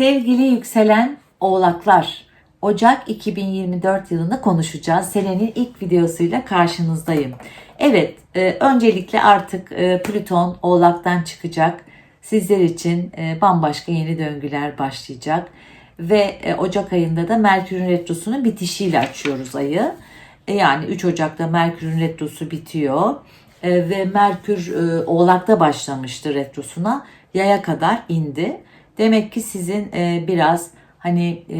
Sevgili yükselen oğlaklar, Ocak 2024 yılında konuşacağız. Senenin ilk videosuyla karşınızdayım. Evet, e, öncelikle artık e, Plüton oğlaktan çıkacak. Sizler için e, bambaşka yeni döngüler başlayacak. Ve e, Ocak ayında da Merkür'ün retrosunun bitişiyle açıyoruz ayı. E, yani 3 Ocak'ta Merkür'ün retrosu bitiyor. E, ve Merkür e, oğlakta başlamıştı retrosuna. Yaya kadar indi. Demek ki sizin e, biraz hani e,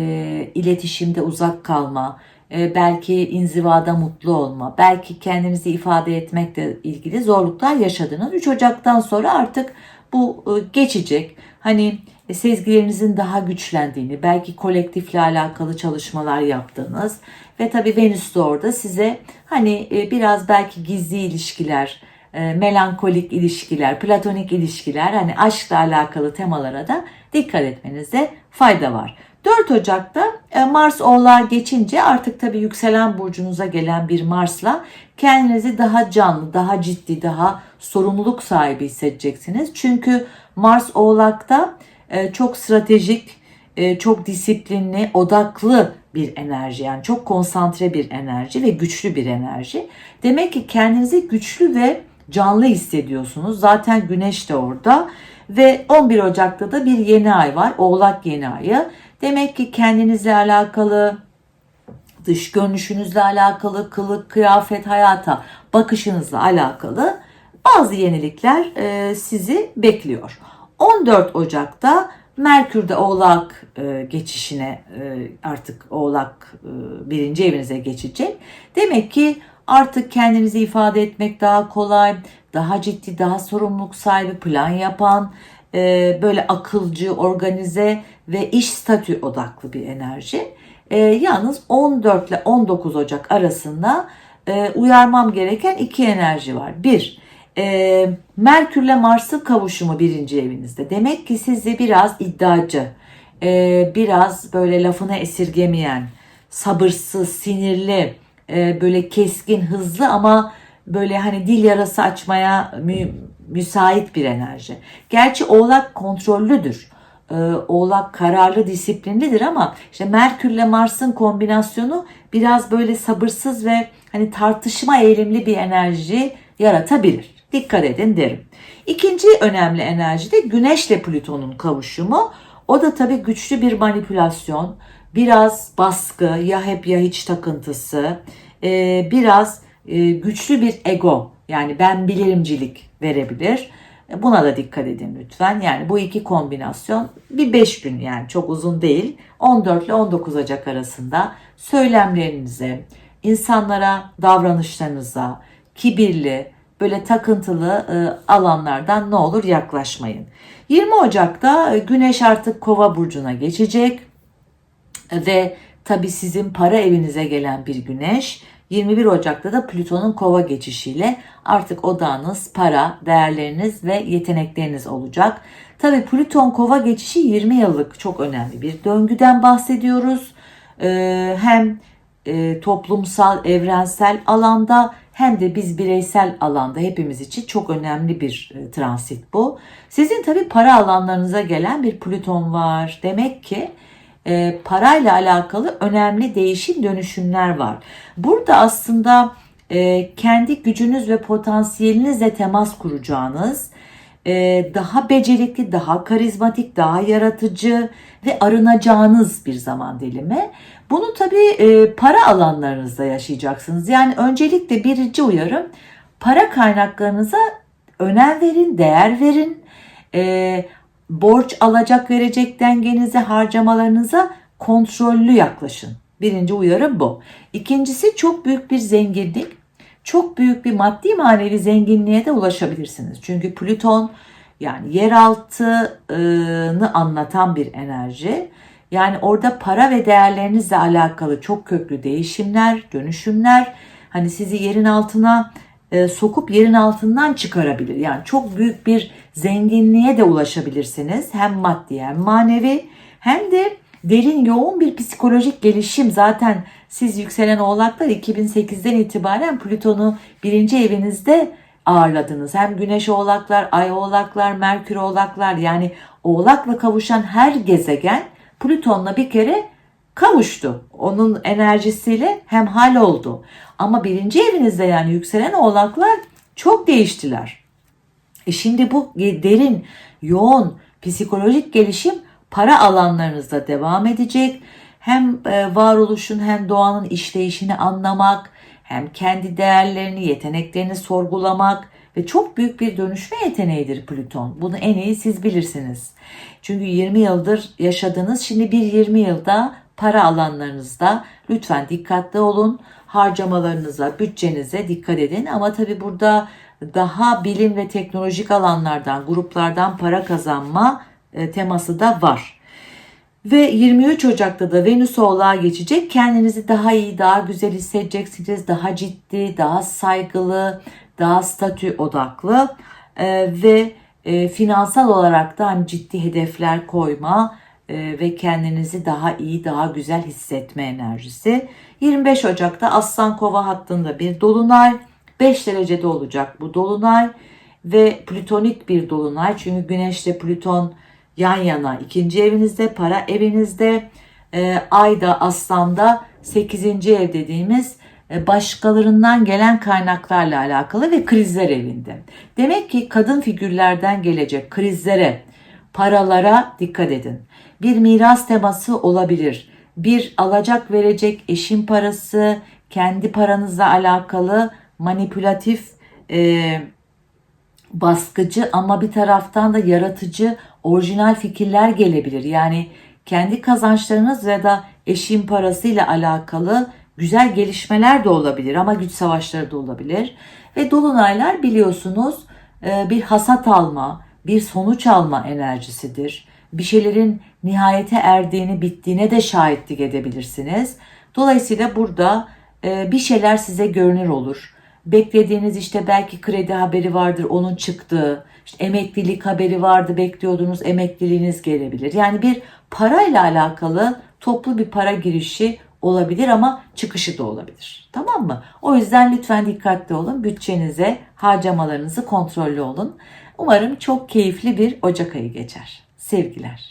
iletişimde uzak kalma, e, belki inzivada mutlu olma, belki kendinizi ifade etmekle ilgili zorluklar yaşadınız. 3 Ocak'tan sonra artık bu e, geçecek. Hani e, sezgilerinizin daha güçlendiğini, belki kolektifle alakalı çalışmalar yaptığınız ve tabii Venüs de orada size hani e, biraz belki gizli ilişkiler, melankolik ilişkiler, platonik ilişkiler, hani aşkla alakalı temalara da dikkat etmenizde fayda var. 4 Ocak'ta e, Mars Oğlağa geçince artık tabii yükselen burcunuza gelen bir Mars'la kendinizi daha canlı, daha ciddi, daha sorumluluk sahibi hissedeceksiniz. Çünkü Mars Oğlak'ta e, çok stratejik, e, çok disiplinli, odaklı bir enerji. Yani çok konsantre bir enerji ve güçlü bir enerji. Demek ki kendinizi güçlü ve canlı hissediyorsunuz. Zaten güneş de orada. Ve 11 Ocak'ta da bir yeni ay var. Oğlak yeni ayı. Demek ki kendinizle alakalı, dış görünüşünüzle alakalı, kılık, kıyafet, hayata bakışınızla alakalı bazı yenilikler e, sizi bekliyor. 14 Ocak'ta Merkür'de Oğlak e, geçişine e, artık Oğlak e, birinci evinize geçecek. Demek ki artık kendinizi ifade etmek daha kolay, daha ciddi, daha sorumluluk sahibi, plan yapan, e, böyle akılcı, organize ve iş statü odaklı bir enerji. E, yalnız 14 ile 19 Ocak arasında e, uyarmam gereken iki enerji var. Bir, e, Merkürle Mars'ın kavuşumu birinci evinizde. Demek ki sizi biraz iddiacı, e, biraz böyle lafına esirgemeyen, sabırsız, sinirli, e, böyle keskin, hızlı ama böyle hani dil yarası açmaya mü, müsait bir enerji. Gerçi Oğlak kontrollüdür. Ee, Oğlak kararlı, disiplinlidir ama işte Merkürle Mars'ın kombinasyonu biraz böyle sabırsız ve hani tartışma eğilimli bir enerji yaratabilir. Dikkat edin derim. İkinci önemli enerji de Güneşle Plüton'un kavuşumu. O da tabii güçlü bir manipülasyon, biraz baskı, ya hep ya hiç takıntısı, e, biraz e, güçlü bir ego yani ben bilirimcilik verebilir. E, buna da dikkat edin lütfen. Yani bu iki kombinasyon bir 5 gün yani çok uzun değil. 14 ile 19 Ocak arasında söylemlerinize, insanlara davranışlarınıza, kibirli, böyle takıntılı e, alanlardan ne olur yaklaşmayın. 20 Ocak'ta Güneş artık Kova burcuna geçecek ve tabi sizin para evinize gelen bir Güneş 21 Ocak'ta da Plüton'un kova geçişiyle artık odağınız, para, değerleriniz ve yetenekleriniz olacak. Tabi Plüton kova geçişi 20 yıllık çok önemli bir döngüden bahsediyoruz. Ee, hem e, toplumsal, evrensel alanda hem de biz bireysel alanda hepimiz için çok önemli bir e, transit bu. Sizin tabi para alanlarınıza gelen bir Plüton var. Demek ki e, parayla alakalı önemli değişim dönüşümler var. Burada aslında e, kendi gücünüz ve potansiyelinizle temas kuracağınız, e, daha becerikli, daha karizmatik, daha yaratıcı ve arınacağınız bir zaman dilimi. Bunu tabii e, para alanlarınızda yaşayacaksınız. Yani öncelikle birinci uyarım para kaynaklarınıza önem verin, değer verin. E, borç alacak verecek dengenize, harcamalarınıza kontrollü yaklaşın. Birinci uyarı bu. İkincisi çok büyük bir zenginlik. Çok büyük bir maddi manevi zenginliğe de ulaşabilirsiniz. Çünkü Plüton yani yeraltını anlatan bir enerji. Yani orada para ve değerlerinizle alakalı çok köklü değişimler, dönüşümler hani sizi yerin altına e, sokup yerin altından çıkarabilir. Yani çok büyük bir zenginliğe de ulaşabilirsiniz. Hem maddi hem manevi hem de derin yoğun bir psikolojik gelişim. Zaten siz yükselen oğlaklar 2008'den itibaren Plüton'u birinci evinizde ağırladınız. Hem Güneş oğlaklar, Ay oğlaklar, Merkür oğlaklar yani oğlakla kavuşan her gezegen Plüton'la bir kere kavuştu. Onun enerjisiyle hemhal oldu. Ama birinci evinizde yani yükselen oğlaklar çok değiştiler. E şimdi bu derin, yoğun psikolojik gelişim para alanlarınızda devam edecek. Hem e, varoluşun hem doğanın işleyişini anlamak, hem kendi değerlerini, yeteneklerini sorgulamak ve çok büyük bir dönüşme yeteneğidir Plüton. Bunu en iyi siz bilirsiniz. Çünkü 20 yıldır yaşadığınız şimdi bir 20 yılda para alanlarınızda lütfen dikkatli olun. Harcamalarınıza, bütçenize dikkat edin. Ama tabi burada daha bilim ve teknolojik alanlardan, gruplardan para kazanma e, teması da var. Ve 23 Ocak'ta da Venüs Oğlağa geçecek. Kendinizi daha iyi, daha güzel hissedeceksiniz. Daha ciddi, daha saygılı, daha statü odaklı e, ve e, finansal olarak da hani ciddi hedefler koyma ve kendinizi daha iyi, daha güzel hissetme enerjisi. 25 Ocak'ta Aslan Kova hattında bir dolunay. 5 derecede olacak bu dolunay ve plütonik bir dolunay. Çünkü Güneş ile Plüton yan yana ikinci evinizde, para evinizde, e, Ay da Aslan'da 8. ev dediğimiz e, başkalarından gelen kaynaklarla alakalı ve krizler evinde. Demek ki kadın figürlerden gelecek krizlere, paralara dikkat edin. Bir miras teması olabilir. Bir alacak verecek eşin parası, kendi paranızla alakalı manipülatif, e, baskıcı ama bir taraftan da yaratıcı, orijinal fikirler gelebilir. Yani kendi kazançlarınız ya da eşin parasıyla alakalı güzel gelişmeler de olabilir ama güç savaşları da olabilir. Ve dolunaylar biliyorsunuz e, bir hasat alma, bir sonuç alma enerjisidir. Bir şeylerin nihayete erdiğini, bittiğine de şahitlik edebilirsiniz. Dolayısıyla burada e, bir şeyler size görünür olur. Beklediğiniz işte belki kredi haberi vardır onun çıktığı, işte emeklilik haberi vardı bekliyordunuz emekliliğiniz gelebilir. Yani bir parayla alakalı toplu bir para girişi olabilir ama çıkışı da olabilir. Tamam mı? O yüzden lütfen dikkatli olun. Bütçenize, harcamalarınızı kontrollü olun. Umarım çok keyifli bir Ocak ayı geçer. Sevgiler.